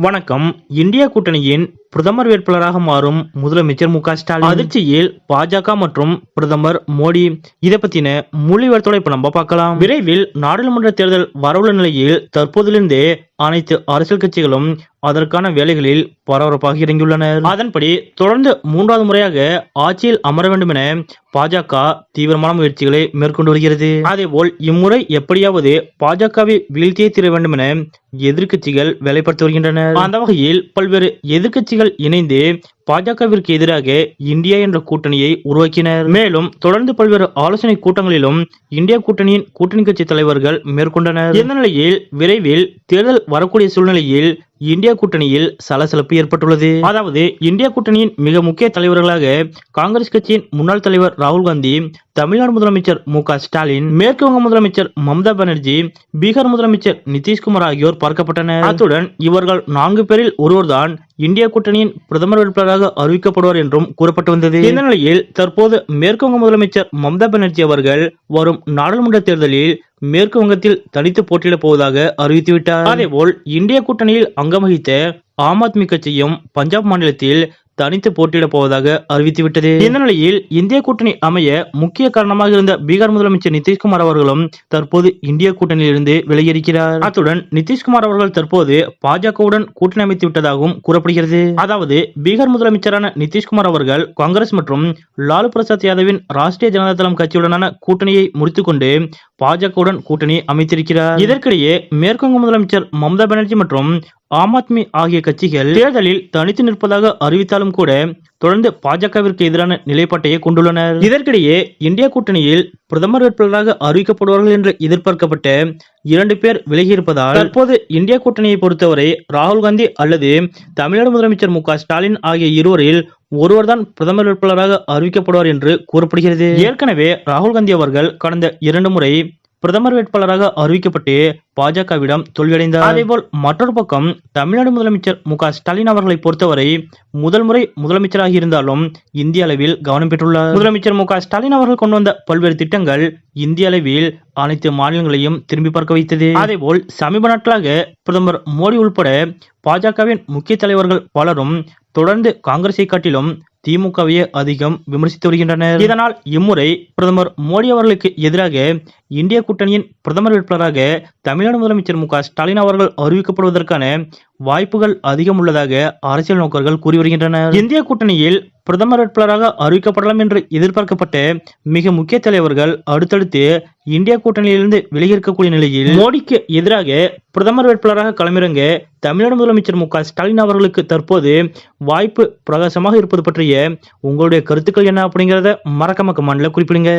வணக்கம். இந்தியா கூட்டணியின் பிரதமர் வேட்பாளராக மாறும் முதலமைச்சர் மு க ஸ்டாலின். அதிர்ச்சியில் பாஜக மற்றும் பிரதமர் மோடி. இதை பத்தின முழு விவரத்தோட இப்ப நம்ம பார்க்கலாம். விரைவில் நாடாளுமன்ற தேர்தல் வரவுள்ள நிலையில் தற்போதிலிருந்தே அனைத்து அரசியல் கட்சிகளும் அதற்கான வேலைகளில் பரபரப்பாக இறங்கியுள்ளனர். அதன்படி தொடர்ந்து மூன்றாவது முறையாக ஆட்சியில் அமர வேண்டும் என பாஜக தீவிரமான முயற்சிகளை மேற்கொண்டு வருகிறது. அதேபோல் இம்முறை எப்படியாவது பாஜகவை வீழ்த்தியே தீர வேண்டும் என எதிர்க்கட்சிகள் வேலைப்படுத்தி வருகின்றனர். அந்த வகையில் பல்வேறு கட்சிகள் இணைந்து பாஜகவிற்கு எதிராக இந்தியா என்ற கூட்டணியை உருவாக்கினர். மேலும் தொடர்ந்து பல்வேறு ஆலோசனை கூட்டங்களிலும் இந்தியா கூட்டணியின் கூட்டணி கட்சி தலைவர்கள் மேற்கொண்டனர். இந்த நிலையில் விரைவில் தேர்தல் வரக்கூடிய சூழ்நிலையில் இந்தியா கூட்டணியில் சலசலப்பு ஏற்பட்டுள்ளது. அதாவது இந்தியா கூட்டணியின் மிக முக்கிய தலைவர்களாக காங்கிரஸ் கட்சியின் முன்னாள் தலைவர் ராகுல் காந்தி தமிழ்நாடு முதலமைச்சர் மு க ஸ்டாலின் மேற்கு வங்க முதலமைச்சர் மம்தா பானர்ஜி பீகார் முதலமைச்சர் நிதிஷ்குமார் ஆகியோர் பார்க்கப்பட்டனர். அத்துடன் இவர்கள் நான்கு பேரில் ஒருவர்தான் இந்திய கூட்டணியின் பிரதமர் வேட்பாளராக அறிவிக்கப்படுவார் என்றும் கூறப்பட்டு வந்தது. இந்த நிலையில் தற்போது மேற்கு வங்க முதலமைச்சர் மம்தா பானர்ஜி அவர்கள் வரும் நாடாளுமன்ற தேர்தலில் மேற்கு வங்கத்தில் தனித்து போட்டியிடப் போவதாக அறிவித்துவிட்டார். அதேபோல் இந்திய கூட்டணியில் அங்கம் வகித்த ஆம் ஆத்மி கட்சியும் பஞ்சாப் மாநிலத்தில் தனித்து போட்டியிடப் போவதாக அறிவித்துவிட்டது. இந்த நிலையில் இந்திய கூட்டணி அமைய முக்கிய காரணமாக இருந்த பீகார் முதலமைச்சர் நிதிஷ்குமார் அவர்களும் தற்போது இந்திய கூட்டணியிலிருந்து விலகியிருக்கிறார் அத்துடன் நிதிஷ்குமார் அவர்கள் தற்போது பாஜகவுடன் கூட்டணி அமைத்து விட்டதாகவும் கூறப்படுகிறது. அதாவது பீகார் முதலமைச்சரான நிதிஷ்குமார் அவர்கள் காங்கிரஸ் மற்றும் லாலு பிரசாத் யாதவின் ராஷ்டிரிய ஜனதா தளம் கட்சியுடனான கூட்டணியை முறித்துக்கொண்டு பாஜகவுடன் கூட்டணி அமைத்திருக்கிறார். இதற்கிடையே மேற்குவங்க முதலமைச்சர் மம்தா பானர்ஜி மற்றும் ஆம் ஆத்மி ஆகிய கட்சிகள் தேர்தலில் தனித்து நிற்பதாக அறிவித்தாலும் கூட தொடர்ந்து பாஜகவிற்கு எதிரான நிலைப்பாட்டையே கொண்டுள்ளனர். இதற்கிடையே இந்தியா கூட்டணியில் பிரதமர் வேட்பாளராக அறிவிக்கப்படுவார்கள் என்று எதிர்பார்க்கப்பட்ட இரண்டு பேர் விலகியிருப்பதால் தற்போது இந்தியா கூட்டணியை பொறுத்தவரை ராகுல் காந்தி அல்லது தமிழக முதலமைச்சர் மு ஸ்டாலின் ஆகிய இருவரில் ஒருவர்தான் பிரதமர் வேட்பாளராக அறிவிக்கப்படுவார் என்று கூறப்படுகிறது. ஏற்கனவே ராகுல் காந்தி அவர்கள் கடந்த இரண்டு முறை பிரதமர் வேட்பாளராக அறிவிக்கப்பட்டு பாஜகவிடம் தோல்வியடைந்தார். அதேபோல் மற்றொரு பக்கம் தமிழ்நாடு முதலமைச்சர் மு ஸ்டாலின் அவர்களை பொறுத்தவரை முதல் முறை முதலமைச்சராக இருந்தாலும் இந்திய அளவில் கவனம் பெற்றுள்ளார். முதலமைச்சர் மு ஸ்டாலின் அவர்கள் கொண்டு வந்த பல்வேறு திட்டங்கள் இந்திய அளவில் அனைத்து மாநிலங்களையும் திரும்பி பார்க்க வைத்தது. அதேபோல் சமீப நாட்களாக பிரதமர் மோடி உள்பட பாஜகவின் முக்கிய தலைவர்கள் பலரும் தொடர்ந்து காங்கிரஸை காட்டிலும் திமுகவையே அதிகம் விமர்சித்து வருகின்றனர். இதனால் இம்முறை பிரதமர் மோடி அவர்களுக்கு எதிராக இந்திய கூட்டணியின் பிரதமர் வேட்பாளராக தமிழ்நாடு முதலமைச்சர் மு ஸ்டாலின் அவர்கள் அறிவிக்கப்படுவதற்கான வாய்ப்புகள் அதிகம் உள்ளதாக அரசியல் நோக்கர்கள் கூறி வருகின்றனர். இந்திய கூட்டணியில் பிரதமர் வேட்பாளராக அறிவிக்கப்படலாம் என்று எதிர்பார்க்கப்பட்ட மிக முக்கிய தலைவர்கள் அடுத்தடுத்து இந்திய கூட்டணியிலிருந்து விலகியிருக்கக்கூடிய நிலையில் மோடிக்கு எதிராக பிரதமர் வேட்பாளராக களமிறங்க தமிழ்நாடு முதலமைச்சர் மு ஸ்டாலின் அவர்களுக்கு தற்போது வாய்ப்பு பிரகாசமாக இருப்பது பற்றிய உங்களுடைய கருத்துக்கள் என்ன அப்படிங்கிறத மறக்காம கமெண்ட்ல குறிப்பிடுங்க.